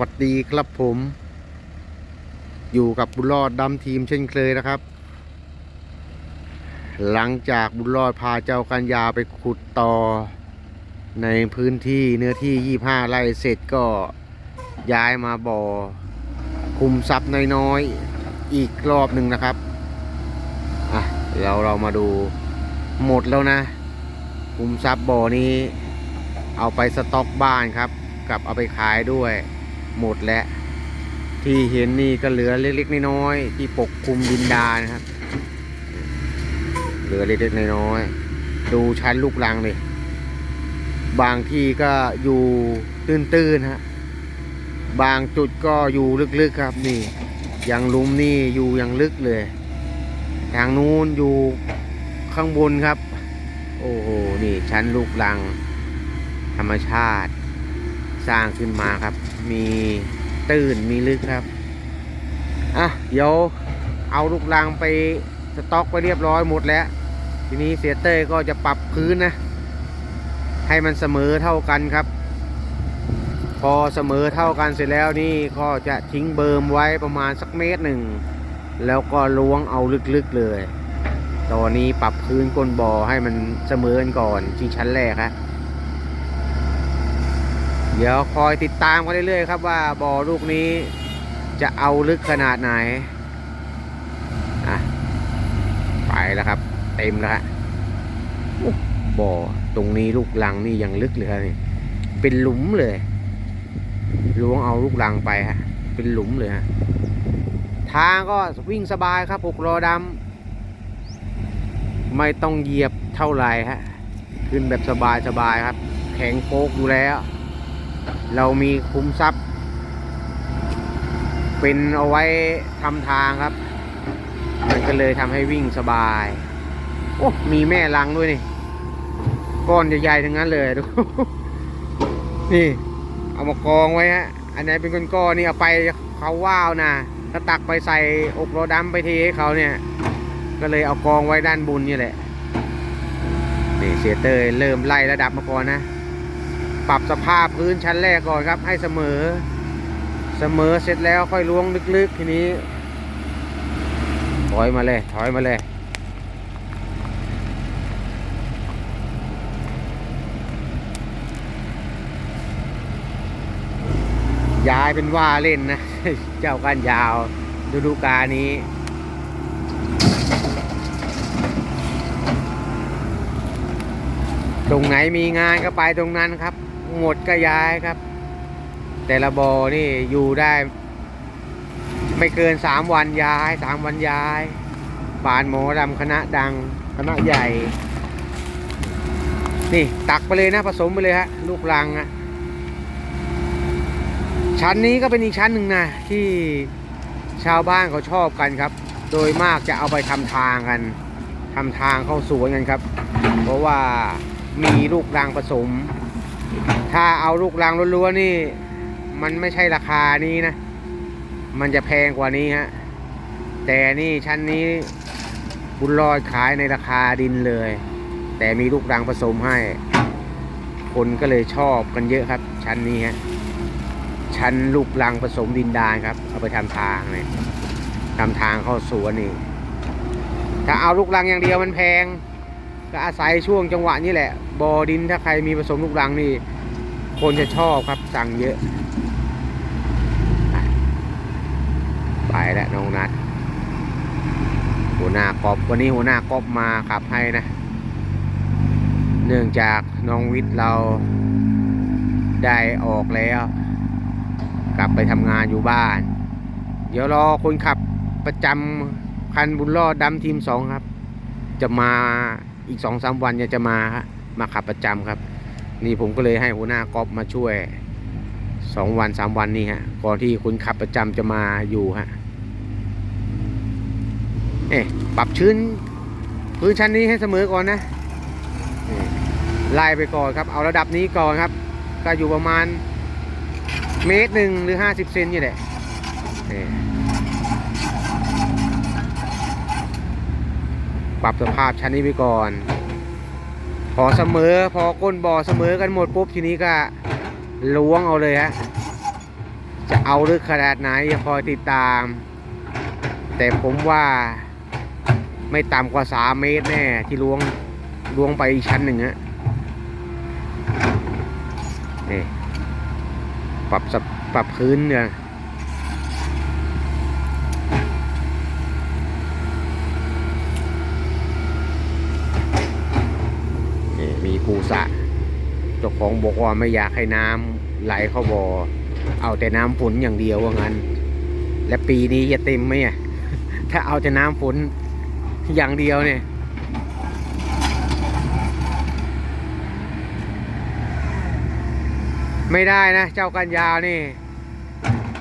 วัสดีครับผม อยู่กับบุญรอดดำทีมเช่นเคยนะครับ หลังจากบุญรอดพาเจ้ากัญญาไปขุดต่อ ในพื้นที่เนื้อที่ 25 ไร่เสร็จก็ย้ายมาบ่อ คุมทรัพย์น้อยๆ อีกรอบหนึ่งนะครับ อะเดี๋ยวเรามาดูหมดแล้วนะ คุมทรัพย์บ่อนี้ เอาไปสต็อกบ้านครับกับเอาไปขายด้วย หมดแล้ว ที่เห็นนี่ก็เหลือเล็กๆน้อยๆที่ปกคลุมดินดานะครับ เหลือเล็กๆน้อยๆดูชั้นลูกรังเลยบางที่ก็อยู่ตื้นๆฮะบางจุดก็อยู่ลึกๆครับนี่อย่างลุมนี่อยู่อย่างลึกเลย ทางนู้นอยู่ข้างบนครับ โอ้โห นี่ชั้นลูกรัง ธรรมชาติ สร้างขึ้นมาครับ มีตื้นมีลึกครับ อะ เดี๋ยวเอาลูกรังไปสต็อกไปเรียบร้อยหมดแล้ว ทีนี้เสียเต้ก็จะปรับพื้นนะ ให้มันเสมอเท่ากันครับ พอเสมอเท่ากันเสร็จแล้วนี่ก็จะทิ้งเบิร์มไว้ประมาณสักเมตรหนึ่ง แล้วก็ล้วงเอาลึกๆเลย ตอนนี้ปรับพื้นก้นบ่อให้มันเสมอกันก่อนที่ชั้นแรกฮะเดี๋ยวคอยติดตามกันเรื่อยๆครับว่าบ่อลูกนี้จะเอาลึกขนาดไหนอะไปแล้วครับ เต็มแล้วฮะโอ้บ่อตรงนี้ลูกลังนี่ยังลึกเลยครับนี่เป็นหลุมเลยล้วงเอาลูกลังไปฮะเป็นหลุมเลยฮะทางก็วิ่งสบายครับหกล้อดำไม่ต้องเหยียบเท่าไหร่ฮะขึ้นแบบสบายๆครับ แข็งโป๊กอยู่แล้ว เรามีคุ้มทรัพย์ เป็นเอาไว้ทำทางครับ มันก็เลยทำให้วิ่งสบาย โอ้ มีแม่ลังด้วยนี่ ก้อนใหญ่ๆทั้งนั้นเลยดูนี่ เอามากองไว้ฮะ อันไหนเป็นก้อนๆนี่เอาไปเขาว่าวนะถ้าตักไปใส่อกโรดำไปเทให้เขาเนี่ย ก็เลยเอากองไว้ด้านบนนี่แหละนี่เสียเตยเริ่มไล่ระดับมาก่อนนะ ปรับสภาพพื้นชั้นแรกก่อนครับ ให้เสมอ เสมอเสร็จแล้วค่อยล้วงลึกๆทีนี้ ถอยมาเลย ถอยมาเลยย้ายเป็นว่าเล่นนะ เจ้ากันยาวฤดูกาลนี้ ตรงไหนมีงานก็ไปตรงนั้นครับ หมดก็ย้ายครับ แต่ละบอนี่อยู่ได้ ไม่เกินสามวันย้ายสามวันย้ายบานหมอดำคณะดังคณะใหญ่ นี่ตักไปเลยนะผสมไปเลยฮะลูกรังอะชั้นนี้ก็เป็นอีกชั้นหนึ่งนะที่ชาวบ้านเขาชอบกันครับ โดยมากจะเอาไปทำทางกันทำทางเข้าสวนกันครับ เพราะว่ามีลูกรังผสม ถ้าเอาลูกรังล้วนๆนี่ มันไม่ใช่ราคานี้นะ มันจะแพงกว่านี้ฮะ แต่นี่ชั้นนี้บุญรอดขายในราคาดินเลย แต่มีลูกรังผสมให้ คนก็เลยชอบกันเยอะครับ ชั้นนี้ฮะ ชั้นลูกรังผสมดินดานครับ เอาไปทำทางเนี่ยทำทางเข้าสวนนี่ ถ้าเอาลูกรังอย่างเดียวมันแพง ก็อาศัยช่วงจังหวะนี้แหละบอดินถ้าใครมีผสมลูกรังนี่ คนจะชอบครับสั่งเยอะ ไปแล้วน้องนัดหัวหน้ากอบวันนี้หัวหน้ากอบมาขับให้นะ เนื่องจากน้องวิทย์เราได้ออกแล้ว กลับไปทำงานอยู่บ้าน เดี๋ยวรอคนขับประจำคันบุญรอดดำทีมสองครับ จะมา อีกสองสามวันจะมามาขับประจำครับ นี่ผมก็เลยให้หัวหน้ากอบมาช่วยสองวันสามวันนี้ฮะก่อนที่คุณขับประจำจะมาอยู่ฮะเอ๊ะปรับชื้นพื้นชั้นนี้ให้เสมอก่อนนะไล่ไปก่อนครับ เอาระดับนี้ก่อนครับ ก็อยู่ประมาณเมตรหนึ่งหรือห้าสิบเซนนี่แหละ ปรับสภาพชั้นนี้ไปก่อน พอเสมอพอก้นบ่อเสมอกันหมดปุ๊บทีนี้ก็ล้วงเอาเลยฮะจะเอาลึกขนาดไหนยคอยติดตาม แต่ผมว่าไม่ต่ำกว่าสามเมตรแน่ที่ล้วงล้วงไปอีกชั้นหนึ่งฮะนี่ปรับสภปรับพื้นเนี่ย คูสะเจ้าของบอกว่าไม่อยากให้น้ำไหลเข้าบ่อ เอาแต่น้ำฝนอย่างเดียวว่างั้น และปีนี้จะเต็มไหมอะถ้าเอาแต่น้ำฝนอย่างเดียวเนี่ยไม่ได้นะ เจ้ากันยาวนี่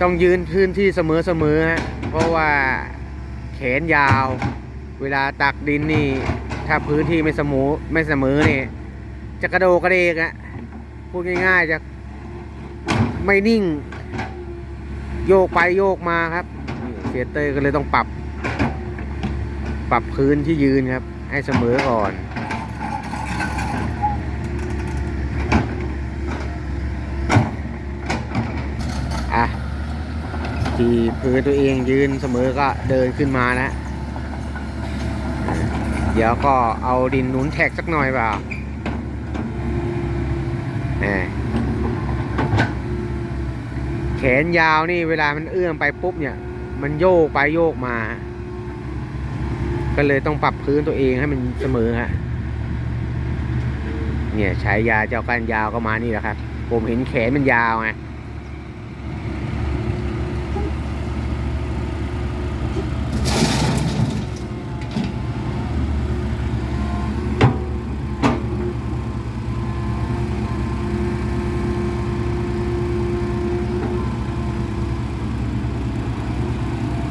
ต้องยืนพื้นที่เสมอๆฮะเพราะว่าแขนยาว เวลาตักดินนี่ ถ้าพื้นที่ไม่เสมอไม่เสมอนี่ จะกระโดกระเดกอะพูดง่ายๆจะไม่นิ่ง โยกไปโยกมาครับเสียเตอร์ก็เลยต้องปรับ ปรับพื้นที่ยืนครับ ให้เสมอก่อนอะที่พื้นตัวเองยืนเสมอก็เดินขึ้นมานะ เดี๋ยวก็เอาดินหนุนแท็กสักหน่อยเปล่า แขนยาวนี่เวลามันเอื้อมไปปุ๊บเนี่ย มันโยกไปโยกมา ก็เลยต้องปรับพื้นตัวเองให้มันเสมอฮะเนี่ยใช้ยาเจ้าก้านยาวก็มานี่แหละครับ ผมเห็นแขนมันยาวไง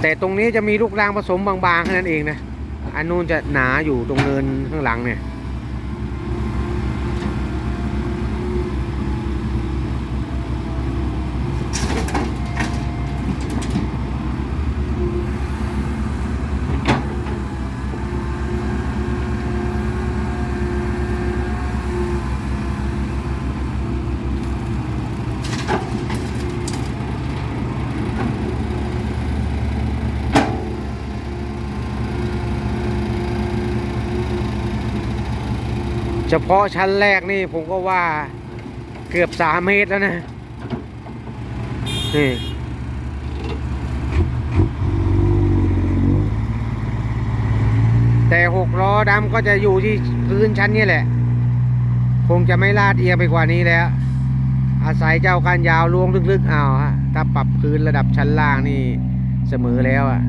แต่ตรงนี้จะมีลูกรางผสมบางๆแค่นั้นเองนะ อันนู้นจะหนาอยู่ตรงเนินข้างหลังเนี่ย เฉพาะชั้นแรกนี่ผมก็ว่าเกือบสามเมตรแล้วนะ นี่แต่หกล้อดำก็จะอยู่ที่พื้นชั้นนี้แหละ คงจะไม่ลาดเอียงไปกว่านี้แล้ว อาศัยเจ้าการยาวลวงลึกๆเอาฮะถ้าปรับพื้นระดับชั้นล่างนี่เสมอแล้วอะ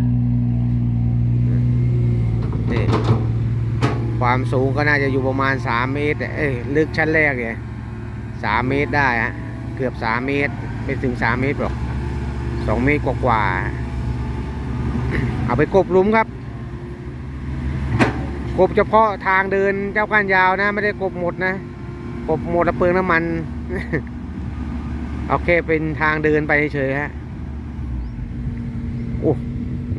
นี่ ความสูงก็น่าจะอยู่ประมาณ 3 เมตรเอ้ยลึกชั้นแรกเนี่ยสามเมตรได้ฮะเกือบ 3 เมตรไม่ถึง 3 เมตรหรอก2เมตรกว่าๆเอาไปกบหลุมครับกบเฉพาะทางเดินเจ้าก้านยาวนะ ไม่ได้กบหมดนะกบหมดแล้วเปลืองน้ำมันโอเคเป็นทางเดินไปเฉยฮะโอ้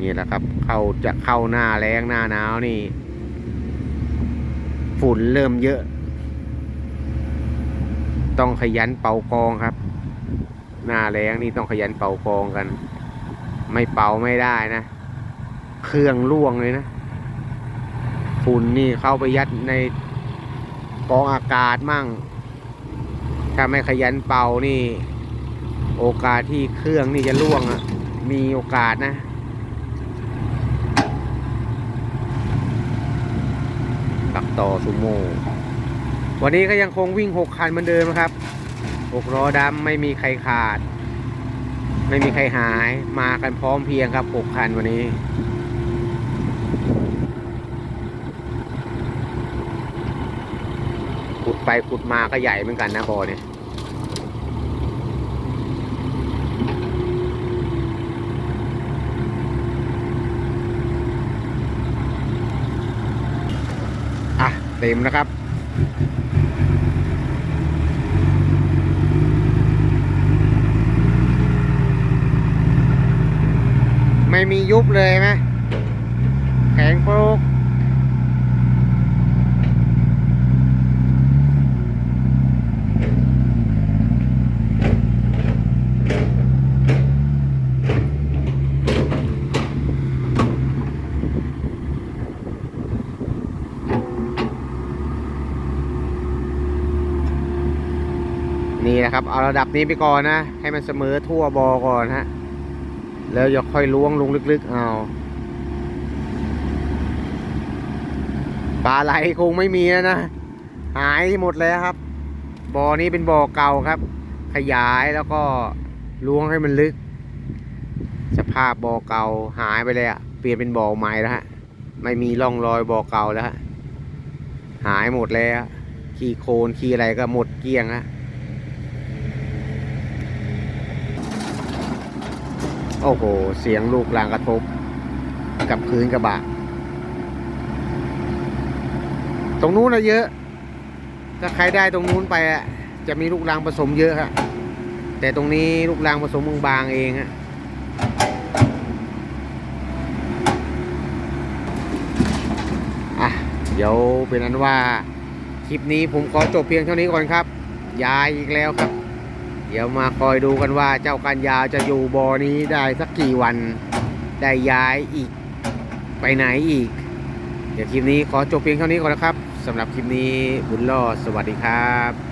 นี่แหละครับ เข้าจะเข้าหน้าแรงหน้าหนาวนี่ ฝุ่นเริ่มเยอะ ต้องขยันเป่ากองครับ หน้าแรงนี่ต้องขยันเป่ากองกัน ไม่เป่าไม่ได้นะ เครื่องล่วงเลยนะ ฝุ่นนี่เข้าไปยัดในกองอากาศมั่ง ถ้าไม่ขยันเป่านี่ โอกาสที่เครื่องนี่จะล่วงอะมีโอกาสนะ ต่อซูโม่วันนี้ก็ยังคงวิ่งหกคันเหมือนเดิมนะครับหกล้อดำไม่มีใครขาด ไม่มีใครหายมากันพร้อมเพรียงครับหกคันวันนี้ขุดไปขุดมาก็ใหญ่เหมือนกันนะบอเนี่ย อะ เต็มนะครับไม่มียุบเลยไหมแข็งโปรก เอาระดับนี้ไปก่อนนะ ให้มันเสมอทั่วบอ่อก่อนฮะ แล้วอย่าค่อยล้วงลงลึกๆ เอาปลาไหลคงไม่มีแล้วนะ หายหมดแล้วครับ บ่อนี้เป็นบ่อเก่าครับ ขยายแล้วก็ล้วงให้มันลึก สภาพบ่อเก่าหายไปเลยอะเปลี่ยนเป็นบ่อใหม่แล้วฮะ ไม่มีร่องรอยบ่อเก่าแล้วฮะ หายหมดแล้วขี้โคลนขี้อะไรก็หมดเกลี้ยงฮะ โอ้โห เสียงลูกลางกระทบ กับพื้นกระบะ ตรงนู้นนะเยอะ ถ้าใครได้ตรงนู้นไปอะจะมีลูกรางผสมเยอะฮะแต่ตรงนี้ลูกรางผสมบางๆเองฮะอะ เดี๋ยวเป็นนั้นว่า คลิปนี้ผมขอจบเพียงเท่านี้ก่อนครับ ยายอีกแล้วครับ เดี๋ยวมาคอยดูกันว่าเจ้ากันยาวจะอยู่บอนี้ได้สักกี่วัน ได้ย้ายอีกไปไหนอีก เดี๋ยวคลิปนี้ขอจบเพียงเท่านี้ก่อนนะครับสำหรับคลิปนี้บุญรอดสวัสดีครับ